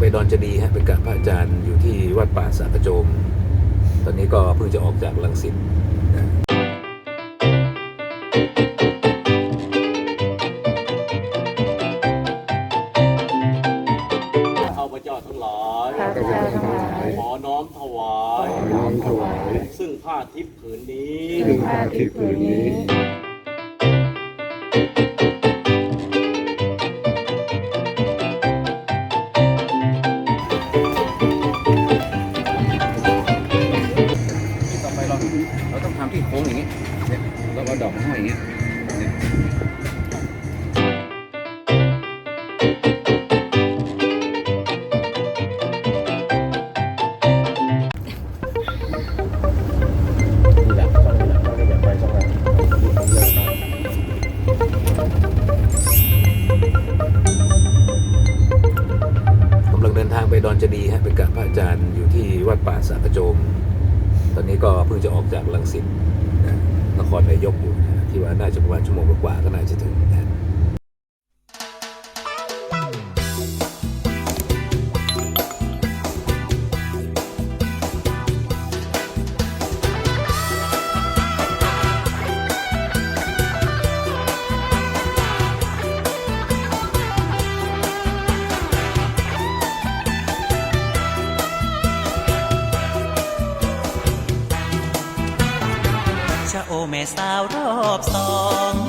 ไปดอนเจดีย์ฮะไปกราบพระอาจารย์อยู่ที่วัดป่าสากระโจม ตอนนี้ก็เพิ่งจะออกจากลังสิตนะข้าพเจ้าทั้งหลายข้าพเจ้าทั้งหลายขอน้อมถวายน้อมถวาย ซึ่งผ้าทิพย์ผืนนี้ ซึ่งผ้าทิพย์ผืนนี้ อากมาห้อยอย่างเนี่ยนี่แหละช่องนี้แหละช่อยากไปช่องผมกำลังเดินทางไปดอนเจดีย์ฮะไปกราบพระอาจารย์อยู่ที่วัดป่าสากโจม ตอนนี้ก็เพิ่งจะออกจากลังสิตนครนายก อยู่นะที่ว่าน่าจะประมาณชั่วโมงกว่าก็น่าจะถึงนะ สาวรอบสอง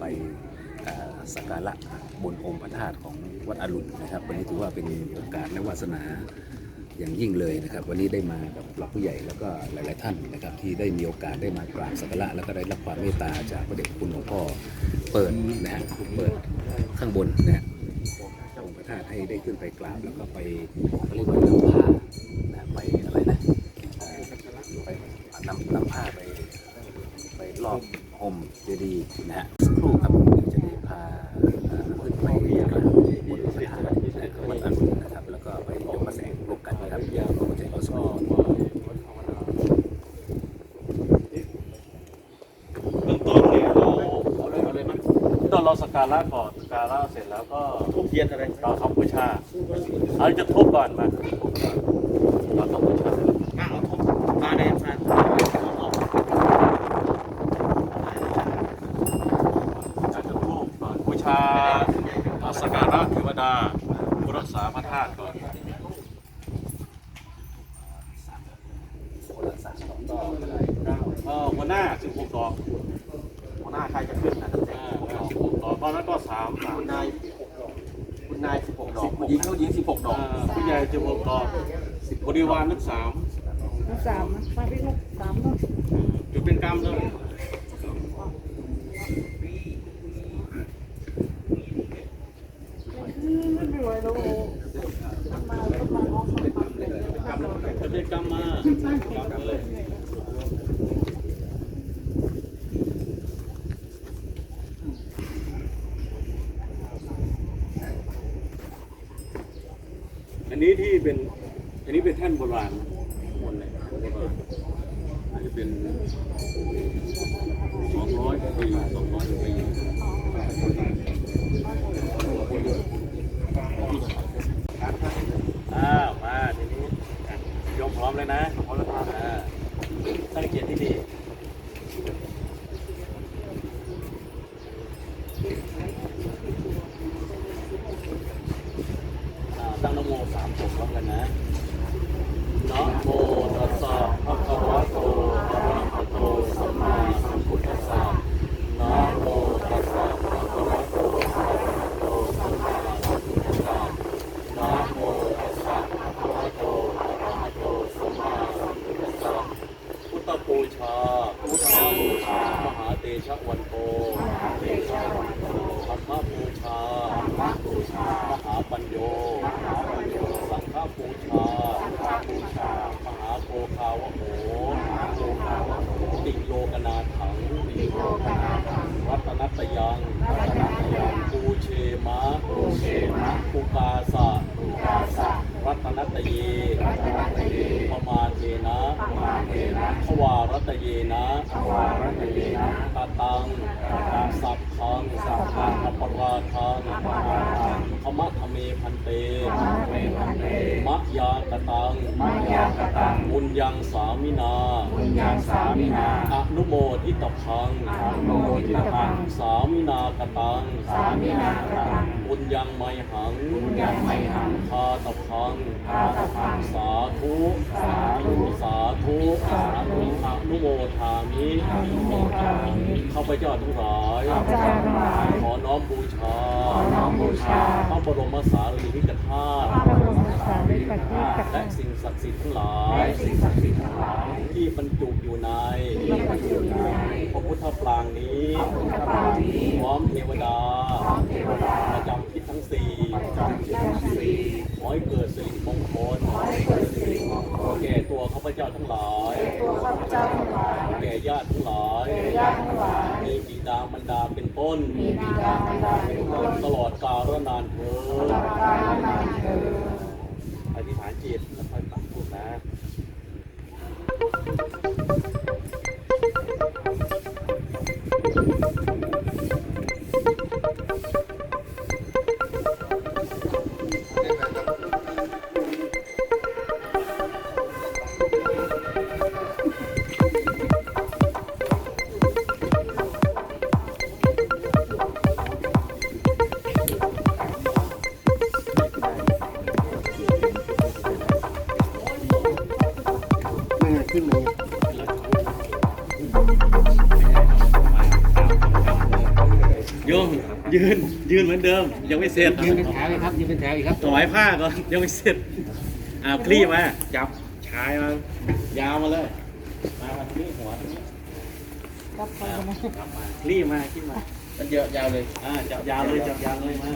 ไปสักการะบนองค์พระธาตุของวัดอรุณนะครับ วันนี้ถือว่าเป็นโอกาสและวาสนาอย่างยิ่งเลยนะครับ วันนี้ได้มากับหลักผู้ใหญ่แล้วก็หลาย ๆ ท่านนะครับ ที่ได้มีโอกาสได้มากราบสักการะแล้วก็ได้รับความเมตตาจากพระเดชพระคุณหลวงพ่อเปิดนะฮะเปิดข้างบนนะฮะองค์พระธาตุให้ได้ขึ้นไปกราบแล้วก็ไปเรียกว่านำผ้านะไปอะไรนะเอ่อไปนำนำผ้าไปไปรอบ ห่มเจดีนะฮะสักครู่ครับเดี๋ยวจะได้พาขึ้นไปกราบบนพระธาตุนะของวัดอรุณนะครับ แล้วก็ไปยกพระแสงร่วมกันนะครับขอบคุณใจเราสมบูรณ์เบื้องต้นเนี่ยเราเอาเลยเอาเลยมั้ยต้นเราสักการะก่อนสักการะเสร็จแล้วก็ทุบเทียนอะไรเราทำบูชาเอาจะทุบก่อนมาเราต้องบูชาเอาทุบมาในมาจะทุบก่อนบูชาเอาสักการะเทว ดาผู้รักษาพระธาตุก่อนเออหัวหน้าสิบหกดอกหัวหน้าใครจะขึ้นนะสิบหกดอกตอนนั้นก็สามสามนายคุณนายสิบหกดอกผู้หญิงเขาหญิงสิบหกดอกผู้ใหญ่สิบหกดอกบริวารนักสามนึกสามมาพี่ลูกสามลูก จุดเป็นกรรมเลย ไม่ไหวแล้วมาแล้ว กรรมมากันเลย อั นนี้ที่เป็น อันนี้เป็นแท่นโบราณหมดเลยอาจจะเป็นสองร้อยปีสองร้อยปีอ้าวมาทีนี้ยกพร้อมเลยนะพร้อมแล้วครับอ่าตั้งเกียรติที่ดีอ่าตั้งนโมสามจบพร้อมกันนะ นะโมตัสสะภะคะวะโตอะระหะโตสัมมาสัมพุทธัสสะนะโมตัสสะภะคะวะโตอะระหะโตสัมมาสัมพุทธัสสะนะโมตัสสะภะคะวะโตอะระหะโตสัมมาสัมพุทธัสสะพุทธบูชาพุทธบูชามหาเตชะวันโตมหาเตชะวันโตธรรมบูชาธรรมบูชามหาปัญโยมหาปัญโยสังฆบูชา บูชามหาโภคาวะโหมหาโภคาวะโหติโล กนาถังติโลกนาถังรัตนัตยังรัตนัตยังปูเชมะปูเชมะปูกาสะปูกาสะรัตนัตเยรัตนัตเยปมาเทนะปมาเทนะทวารัตเยนะทวารัตเยนะตาตังตาตังสัพพังสัพพังอปราทังอปราทังธรรมะธรรมเมพันเตธรรมะเมพันเตมะยากตังมะยากตังบุญยังสามินาบุญ ยังสามินาอนุโมทิตพังอนุโมทิตพังสามินากตังสามินากตังบุญยังไมหังบุญยังไมหังพาตพังพาตพังสาธุสาธุสาธุสาธุอนุโมทามิอนุโมทามิข้าพเจ้าทั้งหลายข้าพเจ้าทั้งหลายขอน้อมบูชาขอน้อมบูชาพระบรมสารีริกธาตุพระบรมสารีริกธาตุและสิ่งศักดิ์สิทธิ์ทั้งหลายสิ่งศักดิ์สิทธิ์ทั้งหลายที่ บรรจุอยู่ในที่บรรจุอยู่ในพระพุทธปรางนี้ พร้อมเทวดาพร้อมเทวดาประจำทิศทั้งสี่ประจำทิศทั้งสี่ขอให้เกิดสิริมงคลขอให้เกิดสิริมงคลแก่ตัวข้าพเจ้าทั้งหลายตัวข้าพเจ้าทั้งหลายแก่ญาติทั้งหลายญาติทั้งหลายมีบิดามารดาเป็นต้นมีบิดามารดาเป็นต้นตลอดกาลนานเถิด โยมยืนยืนเหมือนเดิม ยังไม่เสร็จยืนเป็นแถวอีกครับยืนเป็นแถวอีกครับถวายผ้าก่อนยังไม่เสร็จอ่าคลี่มาจับชายมายาวมาเลยมามาที่หัวตรงนี้รับไปนะจับมาคลี่มาคลี่มามันเยอะยาวเลยอ่าจับยาวเลยจับยาวเลยมา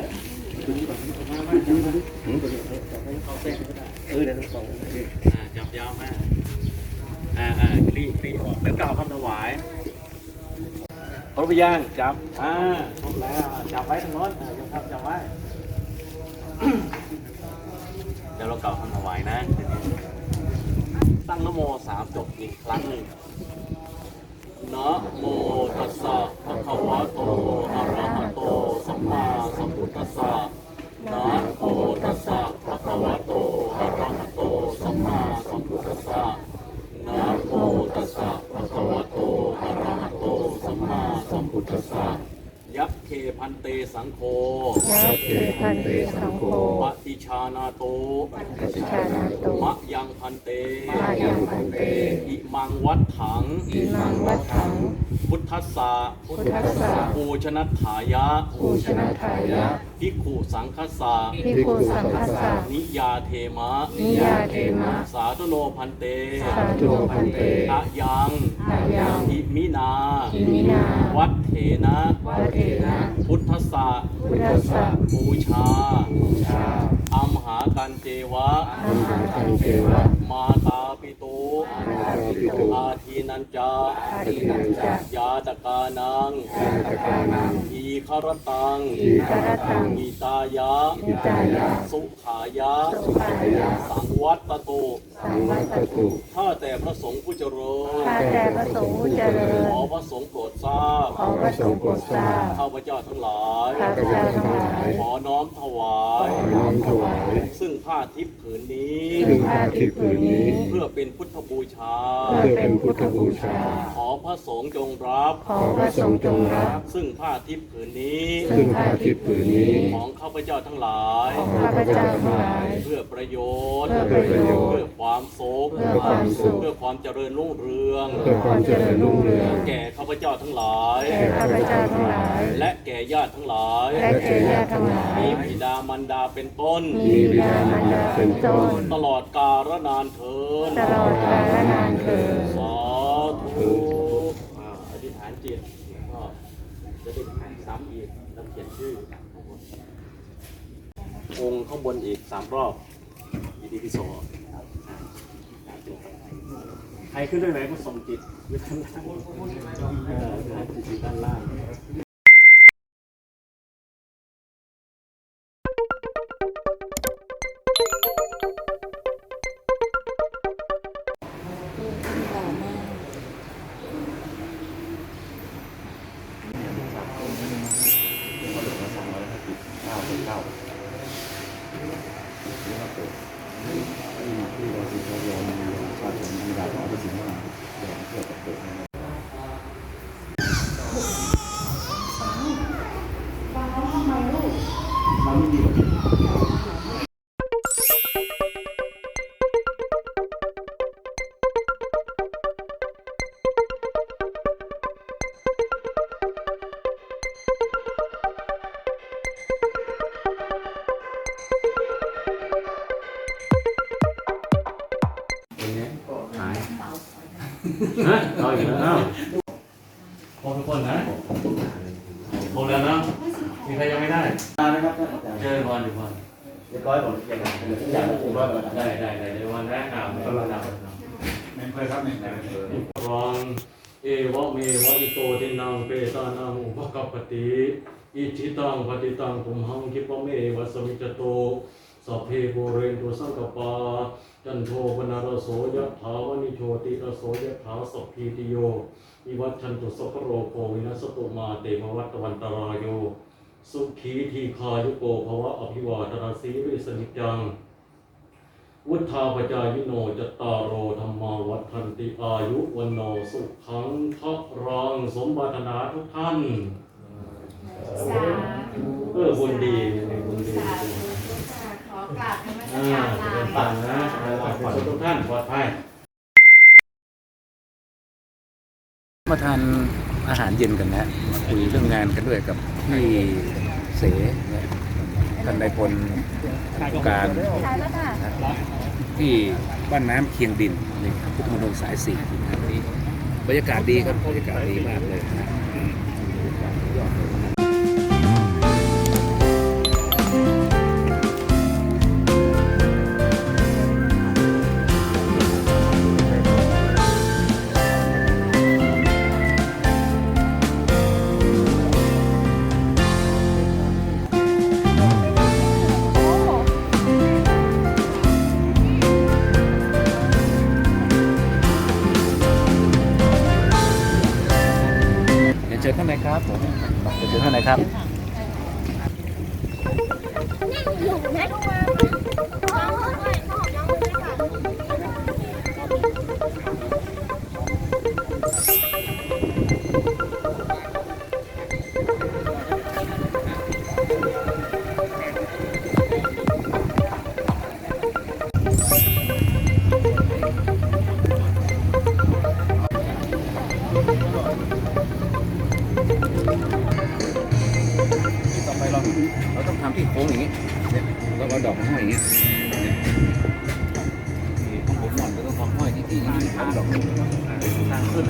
มามาจับมาเข้าเส้นก็ได้เออเดี๋ยวต้องส่งอ่าจับยาวมาอ่าอ่าคลี่คลี่ออกแล้ วาวคำถวายพร้อมไปย่างจับอ่าครบแล้วจับไว้ทางโน้นยมครับจับไว้เดี๋ยวเราเก่าวคำถวายนะตั้งนโมสามจบอีกครั้งหนึ่งนะโมตัสสะภะคะวะโตอะระหะโตสัมมาสัมพุทธัสสะนะโม นเตสังโฆยะเทพันเตสังโฆปฏิชานาโตสิชานาโตมะยังพันเตมายังพันเตอิมังวัดถังอิมังวัฏถัง พุทธัสสะพุทธัสสะปูชนัฏฐายะปูชนะทายะภิกขุสังคัสสะพิคุสังคัสสะนิยาเทมะนิยาเทมะ สาธุโนพันเตสาธุพันเตอะยัง อายังอิมินาอิมินา วัดเถนะวัฏเถนะพุทธัสสะพุทธัสสะบูชาบูชาอัม หากันเจวะอัมหากันเทวะ มาตาปิตุอาทิโตอาทีนันจาอาทินันจะยาตกานังยาตกานังอีคารตังอีกรตังอิตายะอิตายะสุขายะ สุขายะ สังวัตโตสังวัตตุข้าแต่พระสงฆ์ผู้เจริญข้าแต่พระสงฆ์ผู้เจริญ ขอพระสงฆ์โปรดทราบ ขอพระสงฆ์โปรดทราบ ข้าพเจ้าทั้งหลาย ข้าพเจ้าทั้งหลาย ขอน้อมถวายน้อมถวายซึ่งผ้าทิพย์ผืนนี้ ซึ่งผ้าทิพย์ผืนนี้ เพื่อเป็นพุทธบูชา เพื่อเป็นพุทธบูชา ขอพระสงฆ์จงรับขอพระสงฆ์จงรับ ซึ่งผ้าทิพย์ผืนนี้ ซึ่งผ้าทิพย์ผืนนี้ ของข้าพเจ้าทั้งหลาย ของข้าพเจ้าทั้งหลาย เพื่อประโยชน์ เพื่อประโยชน์เพื่อ ความสุข เพื่อความสุข เพื่อความเจริญรุ่งเรือง เพื่อความเจริญรุ่งเรือง แก่ข้าพเจ้าทั้งหลาย แก่ข้าพเจ้าทั้งหลาย และแก่ญาติทั้งหลาย และแก่ญาติทั้งหลาย มีบิดามารดาเป็นต้น มีบิดามารดาเป็นต้น ตลอดกาลนานเทินตลอดกาลนานเถิดสาธุอ่าอธิษฐานจิตก็จะได้อ่านซ้ำอีกแล้วเขียนชื่อองค์ข้างบนอีกสามรอบ อีดีที่สอง ใครขึ้นด้ไหนก็ส่งจิตไว้ข้างล่างเออหาจิตอยู่ด้านล่า ง ฮะเอาอีกแล้วครบทุกคนนะครบแล้วเนาะมีใครยังไม่ได้นะครับท่านอาจารย์เจอวันดีกว่าเรียบร้อยหมดเรียบร้อยทุกอย่างแล้วเรียบร้อยหมดได้ได้ได้เดี๋ยววันแรกอ่านเลยครับไม่เคยครับไม่เคยรังเอวะเมวะอิโตทินังเปตานังอุปกัปปติอิจิตังปฏิตังตุมหังคิปะเมวะสมิจโต สัพเพโกเรนตุสังกปา จันโทปนารโสยะถาวนิโชติรโสยะถาสัพพีติโยวิวัชชันตุสัพพะโรโควินัสตุมาเตมวัตวันตรายโย สุขีทีคายุโกภวะอภิวาทนาสีริสนิจจัง วุฒาปจายโนจตตารโอธรรมาวัฒนติอายุวันโนสุขังพระรังสมบัตินาทุกท่านสาธุเออบุญดีเนี่ยบุญดีสาธุค่ะขอ กราบธรรมสอ่าการจะเป็นลาปังนะขอให้ทุกท่านปลอดภัย มาทานอาหารเย็นกันนะมาคุยเรื่องงานกันด้วยกับพี่เสนี่ยท่านนายพลผู้การที่บ้านน้ำเคียงดินในพุทธมณฑลสายสี่นะครับวันนี้บรรยากาศดีครับบรรยากาศดีมากเลยนะบรรยากาศยอดเลย ต่อไเราต้องทำที่โค้งอย่างนี้เนี่ยเราเอาดอกมาห้อยอย่างนี้เนี่ยของผมหน่อนก็ต้องทำห้อยที่ที่ทำดอกลงทางขึ้น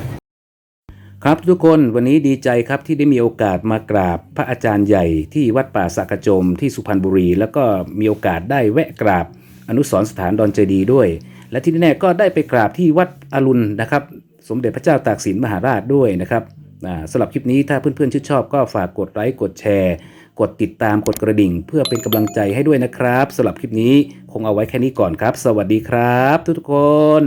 ครับทุกคนวันนี้ดีใจครับที่ได้มีโอกาสมากราบพระอาจารย์ใหญ่ที่วัดป่าสักกะจมที่สุพรรณบุรี แล้วก็มีโอกาสได้แวะกราบอนุสรสถานดอนเจดีย์ด้วย และที่แน่ก็ได้ไปกราบที่วัดอรุณนะครับ สมเด็จพระเจ้าตากสินมหาราชด้วยนะครับอ่าสำหรับคลิปนี้ถ้าเพื่อนๆชื่นชอบก็ฝากกดไลค์กดแชร์ กดติดตามกดกระดิ่ง เพื่อเป็นกำลังใจให้ด้วยนะครับสำหรับคลิปนี้คงเอาไว้แค่นี้ก่อนครับ สวัสดีครับ ทุกทุกคน